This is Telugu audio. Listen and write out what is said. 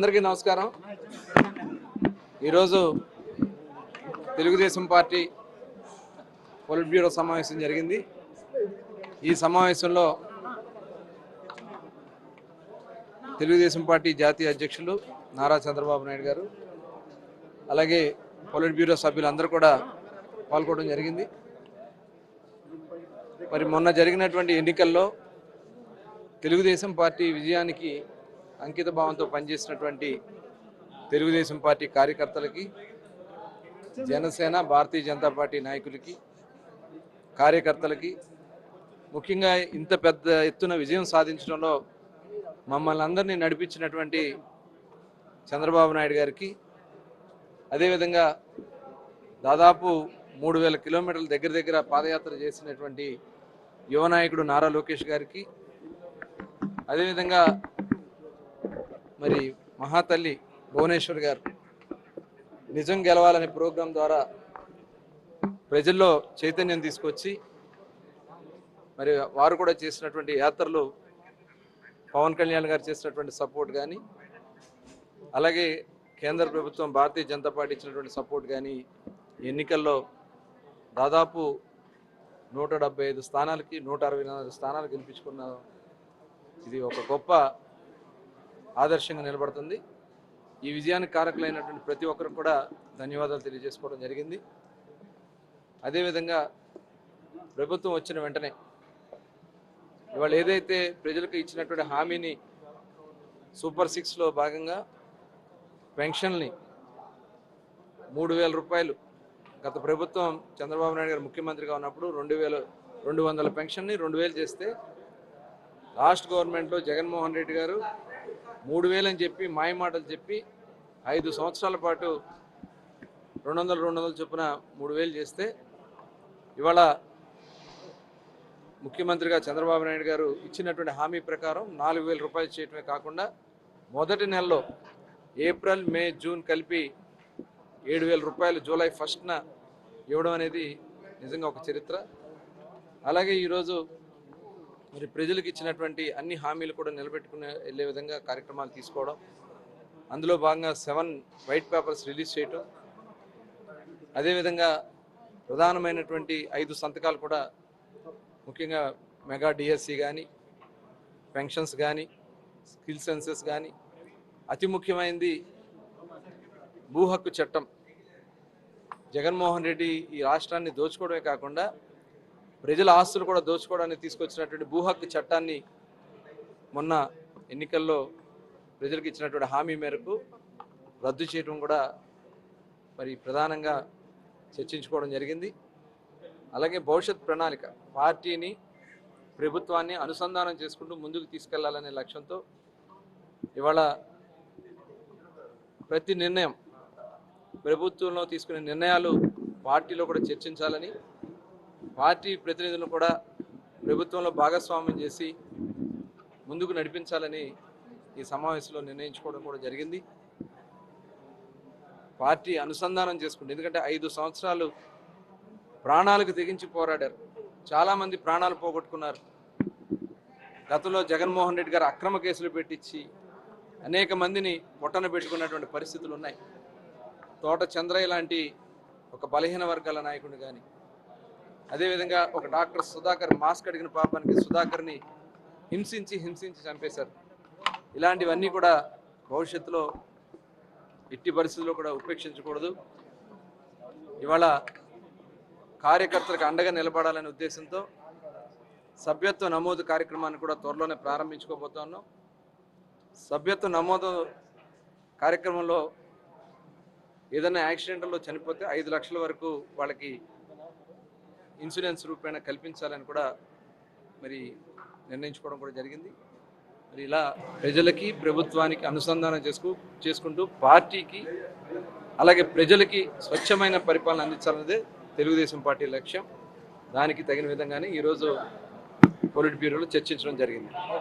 అందరికీ నమస్కారం. ఈరోజు తెలుగుదేశం పార్టీ పొలిట్ బ్యూరో సమావేశం జరిగింది. ఈ సమావేశంలో తెలుగుదేశం పార్టీ జాతీయ అధ్యక్షులు నారా చంద్రబాబు నాయుడు గారు అలాగే పొలిట్ బ్యూరో సభ్యులందరూ కూడా పాల్గొనడం జరిగింది. మరి మొన్న జరిగినటువంటి ఎన్నికల్లో తెలుగుదేశం పార్టీ విజయానికి అంకిత భావంతో పనిచేసినటువంటి తెలుగుదేశం పార్టీ కార్యకర్తలకి జనసేన భారతీయ జనతా పార్టీ నాయకులకి కార్యకర్తలకి ముఖ్యంగా ఇంత పెద్ద ఎత్తున విజయం సాధించడంలో మమ్మల్ని అందరినీ నడిపించినటువంటి చంద్రబాబు నాయుడు గారికి అదేవిధంగా దాదాపు మూడు వేల కిలోమీటర్ల దగ్గర దగ్గర పాదయాత్ర చేసినటువంటి యువ నాయకుడు నారా లోకేష్ గారికి అదేవిధంగా మరి మహాతల్లి భువనేశ్వర్ గారు నిజం గెలవాలనే ప్రోగ్రాం ద్వారా ప్రజల్లో చైతన్యం తీసుకొచ్చి మరి వారు కూడా చేసినటువంటి యాత్రలు పవన్ కళ్యాణ్ గారు చేసినటువంటి సపోర్ట్ కానీ అలాగే కేంద్ర ప్రభుత్వం భారతీయ జనతా పార్టీ ఇచ్చినటువంటి సపోర్ట్ కానీ ఎన్నికల్లో దాదాపు నూట ఐదు స్థానాలకి నూట అరవై నాలుగు స్థానాలు గెలిపించుకున్న ఇది ఒక గొప్ప ఆదర్శంగా నిలబడుతుంది. ఈ విజయానికి కారకులైనటువంటి ప్రతి ఒక్కరికి కూడా ధన్యవాదాలు తెలియజేసుకోవడం జరిగింది. అదేవిధంగా ప్రభుత్వం వచ్చిన వెంటనే ఇవాళ ఏదైతే ప్రజలకు ఇచ్చినటువంటి హామీని సూపర్ సిక్స్లో భాగంగా పెన్షన్ని మూడు వేల రూపాయలు గత ప్రభుత్వం చంద్రబాబు నాయుడు గారు ముఖ్యమంత్రిగా ఉన్నప్పుడు రెండు వేల రెండు వందల పెన్షన్ని రెండు వేలు చేస్తే లాస్ట్ గవర్నమెంట్లో జగన్మోహన్ రెడ్డి గారు మూడు వేలని చెప్పి మాయమాటలు చెప్పి ఐదు సంవత్సరాల పాటు రెండు వందలు రెండు వందలు చొప్పున మూడు వేలు చేస్తే ఇవాళ ముఖ్యమంత్రిగా చంద్రబాబు నాయుడు గారు ఇచ్చినటువంటి హామీ ప్రకారం నాలుగు వేల రూపాయలు చేయటమే కాకుండా మొదటి నెలలో ఏప్రిల్ మే జూన్ కలిపి ఏడు వేల రూపాయలు జూలై ఫస్ట్న ఇవ్వడం అనేది నిజంగా ఒక చరిత్ర. అలాగే ఈరోజు మరి ప్రజలకు ఇచ్చినటువంటి అన్ని హామీలు కూడా నిలబెట్టుకునే వెళ్ళే విధంగా కార్యక్రమాలు తీసుకోవడం. అందులో భాగంగా సెవెన్ వైట్ పేపర్స్ రిలీజ్ చేయటం. అదేవిధంగా ప్రధానమైనటువంటి ఐదు సంతకాలు కూడా ముఖ్యంగా మెగా డిఎస్సి కానీ పెన్షన్స్ కానీ స్కిల్ సెన్సెస్ కానీ అతి ముఖ్యమైనది భూ హక్కు చట్టం. జగన్మోహన్ రెడ్డి ఈ రాష్ట్రాన్ని దోచుకోవడమే కాకుండా ప్రజల ఆస్తులు కూడా దోచుకోవడానికి తీసుకొచ్చినటువంటి భూహక్కు చట్టాన్ని మొన్న ఎన్నికల్లో ప్రజలకు ఇచ్చినటువంటి హామీ మేరకు రద్దు చేయడం కూడా మరి ప్రధానంగా చర్చించుకోవడం జరిగింది. అలాగే భవిష్యత్ ప్రణాళిక పార్టీని ప్రభుత్వాన్ని అనుసంధానం చేసుకుంటూ ముందుకు తీసుకెళ్ళాలనే లక్ష్యంతో ఇవాళ ప్రతి నిర్ణయం ప్రభుత్వంలో తీసుకునే నిర్ణయాలు పార్టీలో కూడా చర్చించాలని పార్టీ ప్రతినిధులను కూడా ప్రభుత్వంలో భాగస్వామ్యం చేసి ముందుకు నడిపించాలని ఈ సమావేశంలో నిర్ణయించుకోవడం కూడా జరిగింది. పార్టీ అనుసంధానం చేసుకుంది. ఎందుకంటే ఐదు సంవత్సరాలు ప్రాణాలకు తెగించి పోరాడారు. చాలామంది ప్రాణాలు పోగొట్టుకున్నారు. గతంలో జగన్మోహన్ రెడ్డి గారు అక్రమ కేసులు పెట్టించి అనేక మందిని పొట్టన పెట్టుకున్నటువంటి పరిస్థితులు ఉన్నాయి. తోట చంద్రయ్య లాంటి ఒక బలహీన వర్గాల నాయకుడు కానీ అదేవిధంగా ఒక డాక్టర్ సుధాకర్ మాస్క్ అడిగిన పాపానికి సుధాకర్ని హింసించి హింసించి చంపేశారు. ఇలాంటివన్నీ కూడా భవిష్యత్తులో ఎట్టి పరిస్థితుల్లో కూడా ఉపేక్షించకూడదు. ఇవాళ కార్యకర్తలకు అండగా నిలబడాలనే ఉద్దేశంతో సభ్యత్వ నమోదు కార్యక్రమాన్ని కూడా త్వరలోనే ప్రారంభించుకోబోతున్నాం. సభ్యత్వ నమోదు కార్యక్రమంలో ఏదైనా యాక్సిడెంట్లో చనిపోతే ఐదు లక్షల వరకు వాళ్ళకి ఇన్సూరెన్స్ రూపేణ కల్పించాలని కూడా మరి నిర్ణయించుకోవడం కూడా జరిగింది. మరి ఇలా ప్రజలకి ప్రభుత్వానికి అనుసంధానం చేసుకు చేసుకుంటూ పార్టీకి అలాగే ప్రజలకి స్వచ్ఛమైన పరిపాలన అందించాలన్నదే తెలుగుదేశం పార్టీ లక్ష్యం. దానికి తగిన విధంగానే ఈరోజు పొలిట్ బ్యూరోలో చర్చించడం జరిగింది.